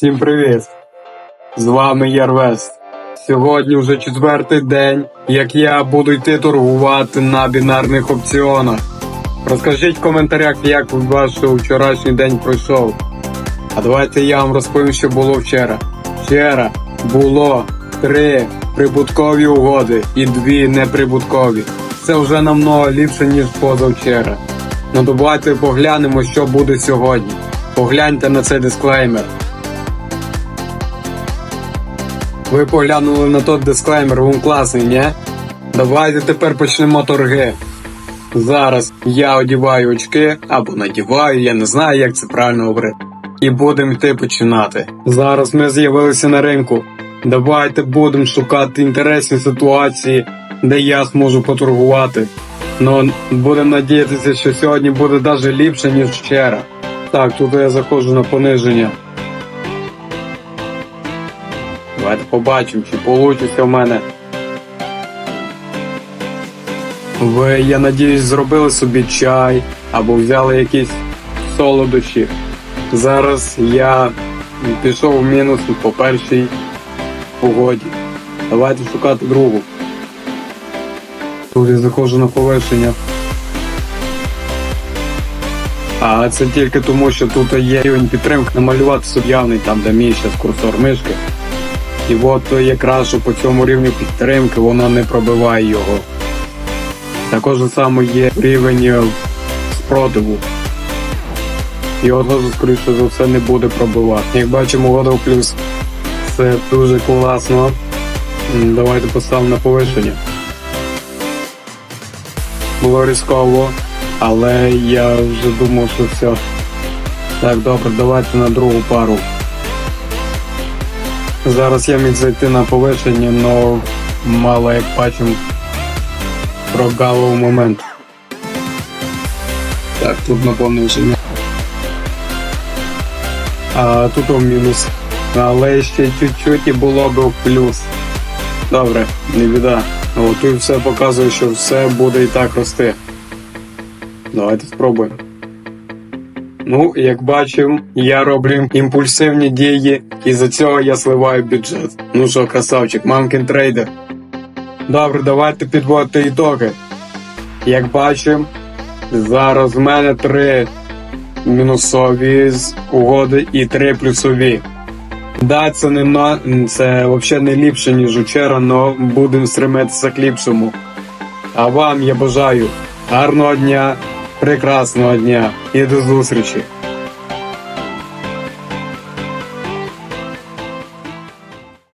Всім привіт! З вами Ярвест. Сьогодні вже четвертий день, як я буду йти торгувати на бінарних опціонах. Розкажіть в коментарях, як ваш вчорашній день пройшов. А давайте я вам розповім, що було вчора. Вчора було три прибуткові угоди і дві неприбуткові. Це вже намного ліпше, ніж позавчора. Ну давайте поглянемо, що буде сьогодні. Погляньте на цей дисклеймер. Ви поглянули на той дисклеймер, він класний, ні? Давайте тепер почнемо торги. Зараз я одіваю очки або надіваю, я не знаю, як це правильно говорити. І будемо йти починати. Зараз ми з'явилися на ринку. Давайте будемо шукати інтересні ситуації, де я зможу поторгувати. Ну, будемо надіятися, що сьогодні буде навіть ліпше, ніж вчора. Так, тут я заходжу на пониження. Давайте побачимо, чи вийде в мене. Ви, я надіюсь, зробили собі чай або взяли якісь солодощі. Зараз я пішов в мінус по першій погоді. Давайте шукати другу. Тут я заходжу на повершення. А це тільки тому, що тут є рівень підтримки намалювати собі явний там, де мій зараз курсор мишки. І от якраз по цьому рівню підтримки вона не пробиває його. Також само є рівень е, спротиву. Його теж, скоріше за все, не буде пробивати. Як бачимо, вода плюс. Це дуже класно. Давайте поставимо на повищення. Було різково, але я вже думав, що все. Так, добре, давайте на другу пару. Зараз я міг зайти на повершення, але мало як бачимо прогавив момент. Так, тут на пониження. А тут у мінус. Але ще чуть-чуть і було б плюс. Добре, не біда. О, тут все показує, що все буде і так рости. Давайте спробуємо. Ну, як бачимо, я роблю імпульсивні дії, і за цього я сливаю бюджет. Ну що, красавчик, мамкін трейдер. Добре, давайте підводити ітоги. Як бачимо, зараз в мене три мінусові угоди і три плюсові. Да, це не це взагалі не ліпше, ніж вчора, але будемо стремитися к ліпшому. А вам я бажаю гарного дня, прекрасного дня і до зустрічі!